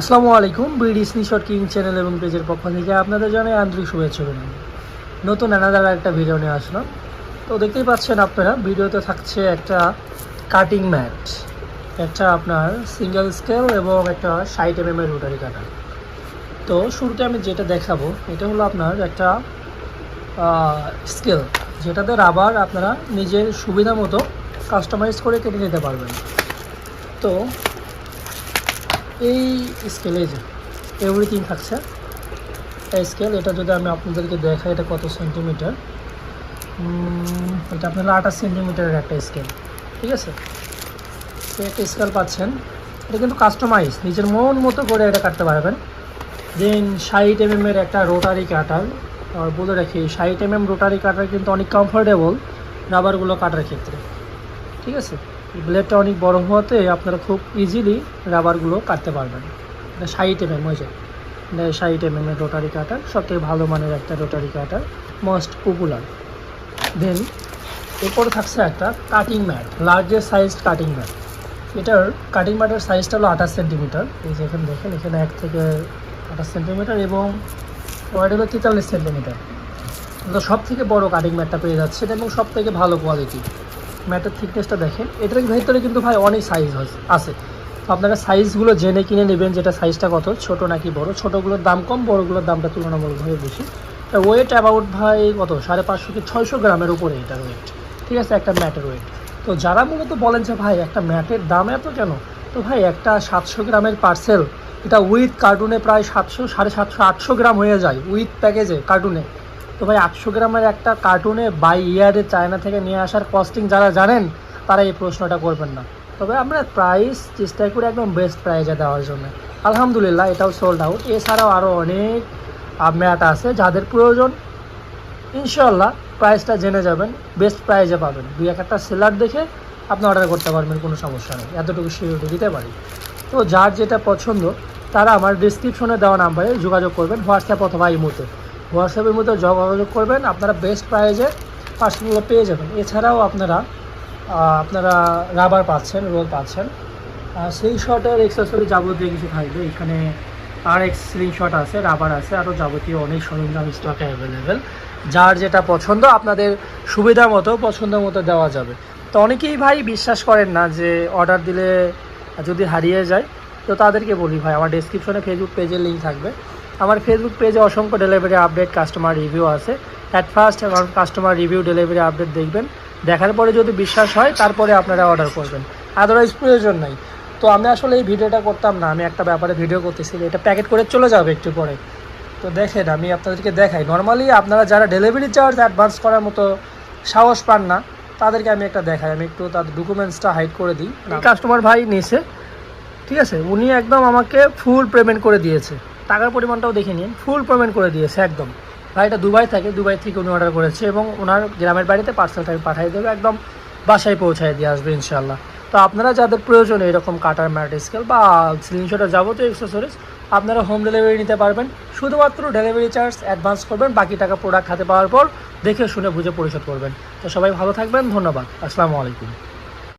আসসালামু আলাইকুম, BD screenshot king channel এবং পেজের পক্ষ থেকে আপনাদের জানাই আন্তরিক শুভেচ্ছা অভিনন্দন। নতুন এনাদার একটা ভিডিও নিয়ে আসলাম। তো দেখতেই পাচ্ছেন আপনারা, ভিডিওতে থাকছে একটা কাটিং ম্যাট একটা আপনার সিঙ্গেল স্কেল এবং একটা ষাট এম এম এর রোটারি কাটা তো শুরুতে আমি যেটা দেখাবো, এটা হলো আপনার একটা স্কেল যেটাতে রাবার আপনারা নিজের সুবিধা মতো কাস্টমাইজ করে কেটে নিতে পারবেন। তো এই স্কেলে যে এভরিথিং থাকছে। স্কেল এটা যদি আমি আপনাদেরকে দেখাই, এটা কত সেন্টিমিটার এটা আপনারা আঠাশ সেন্টিমিটারের একটা স্কেল ঠিক আছে? তো একটা স্কেল পাচ্ছেন। এটা কিন্তু কাস্টমাইজ নিজের মন মতো করে এটা কাটতে পারবেন। দেন ষাট এম এর একটা রোটারি কাটার আর বলে রাখি, ষাট এম এম রোটারি কাটার কিন্তু অনেক কমফোর্টেবল রাবারগুলো কাটার ক্ষেত্রে, ঠিক আছে? ব্লেডটা অনেক বড় হওয়াতে আপনারা খুব ইজিলি রাবারগুলো কাটতে পারবেন। এটা ষাট এম এম হয়ে যায় এটা ষাট এম এম এর রোটারি কাটার সবথেকে ভালো মানের একটা rotary cutter most popular then এরপরে থাকছে একটা cutting mat largest size cutting mat এটার কাটিং ম্যাটের সাইজটা হলো আঠাশ সেন্টিমিটার এই যে এখানে দেখেন, এখানে এক থেকে আঠাশ সেন্টিমিটার এবং ওয়াইড হলো তেতাল্লিশ সেন্টিমিটার সব থেকে বড় কাটিং ম্যাটটা পেয়ে যাচ্ছে এবং সব থেকে ভালো কোয়ালিটি ম্যাটের থিকনেসটা দেখেন, এটার ভেতরে কিন্তু ভাই অনেক সাইজ আছে। তো আপনারা সাইজগুলো জেনে কিনে নেবেন যেটা সাইজটা কত, ছোট নাকি বড়। ছোটোগুলোর দাম কম, বড়গুলোর দামটা তুলনামূলকভাবে বেশি। তা ওয়েট অ্যাবাউট ভাই কত, সাড়ে পাঁচশো কি ছয়শো গ্রামের উপরে এটার ওয়েট ঠিক আছে, একটা ম্যাটের ওয়েট তো যারা মূলত বলেন যে, ভাই, একটা ম্যাটের দাম এত কেন? তো ভাই, একটা সাতশো গ্রামের পার্সেল এটা উইথ কার্টুনে প্রায় সাতশো, সাড়ে সাতশো, আটশো গ্রাম হয়ে যায় উইথ প্যাকেজে কার্টুনে তো ভাই, আটশো গ্রামের একটা কার্টুনে বাই ইয়ারে চায়না থেকে নিয়ে আসার কস্টিং যারা জানেন, তারা এই প্রশ্নটা করবেন না। তবে আমরা প্রাইস চেষ্টা করি একদম বেস্ট প্রাইজে দেওয়ার জন্য। আলহামদুলিল্লাহ, এটাও সোল্ড আউট এছাড়াও আরও অনেক ম্যাট আছে যাদের প্রয়োজন। ইনশাল্লাহ প্রাইসটা জেনে যাবেন বেস্ট প্রাইজে পাবেন। দুই এক একটা সেলার দেখে আপনি অর্ডার করতে পারবেন, কোনো সমস্যা নেই। এতটুকু সিউরিটি দিতে পারি। তো যার যেটা পছন্দ, তারা আমার ডিসক্রিপশনে দেওয়া নাম্বারে যোগাযোগ করবেন হোয়াটসঅ্যাপ অথবা ইমোতে। হোয়াটসঅ্যাপের মধ্যে যোগাযোগ করবেন, আপনারা বেস্ট প্রাইজে পার্সেলগুলো পেয়ে যাবেন। এছাড়াও আপনারা আপনারা রাবার পাচ্ছেন রোল পাচ্ছেন। সেই শটের এক্সেসরি যাবতীয় কিছু থাকবে। এখানে আর এক্স স্লিং শট আছে রাবার আছে আরও যাবতীয় অনেক সরঞ্জাম স্টকে অ্যাভেলেবেল যার যেটা পছন্দ, আপনাদের সুবিধা মতো, পছন্দ মতো দেওয়া যাবে। তো অনেকেই ভাই বিশ্বাস করেন না যে অর্ডার দিলে যদি হারিয়ে যায়। তো তাদেরকে বলি ভাই, আমার ডেসক্রিপশনে ফেসবুক পেজের লিঙ্ক থাকবে। আমার ফেসবুক পেজে অসংখ্য ডেলিভারি আপডেট কাস্টমার রিভিউ আছে। অ্যাট ফার্স্ট এবং কাস্টমার রিভিউ ডেলিভারি আপডেট দেখবেন। দেখার পরে যদি বিশ্বাস হয়, তারপরে আপনারা অর্ডার করবেন। আদারওয়াইজ প্রয়োজন নাই। তো আমি আসলে এই ভিডিওটা করতাম না। আমি একটা ব্যাপারে ভিডিও করতেছি এটা প্যাকেট করে চলে যাবে একটু পরে। তো দেখেন, আমি আপনাদেরকে দেখাই। নর্মালি আপনারা যারা ডেলিভারি চার্জ অ্যাডভান্স করার মতো সাহস পান না, তাদেরকে আমি একটা দেখাই। আমি একটু তাদের ডকুমেন্টসটা হাইড করে দিই। কাস্টমার ভাই নিয়েছে। ঠিক আছে, উনি একদম আমাকে ফুল পেমেন্ট করে দিয়েছে। টাকার পরিমাণটাও দেখে নিন। ফুল পেমেন্ট করে দিয়েছে, একদম। ভাইটা দুবাই থাকে, দুবাই থেকে উনি অর্ডার করেছে এবং ওনার গ্রামের বাড়িতে পার্সেলটা আমি পাঠিয়ে দেবে, একদম বাসায় পৌঁছায় দিয়ে আসবে ইনশাল্লাহ তো আপনারা যাদের প্রয়োজন এরকম কাটার ম্যাট স্কেল বা স্ক্রিনশটের যাবতীয় এক্সেসরিজ আপনারা হোম ডেলিভারি নিতে পারবেন। শুধুমাত্র ডেলিভারি চার্জ অ্যাডভান্স করবেন, বাকি টাকা প্রোডাক্ট হাতে পাওয়ার পর দেখে শুনে বুঝে পরিশোধ করবেন। তো সবাই ভালো থাকবেন, ধন্যবাদ। আসসালামু আলাইকুম।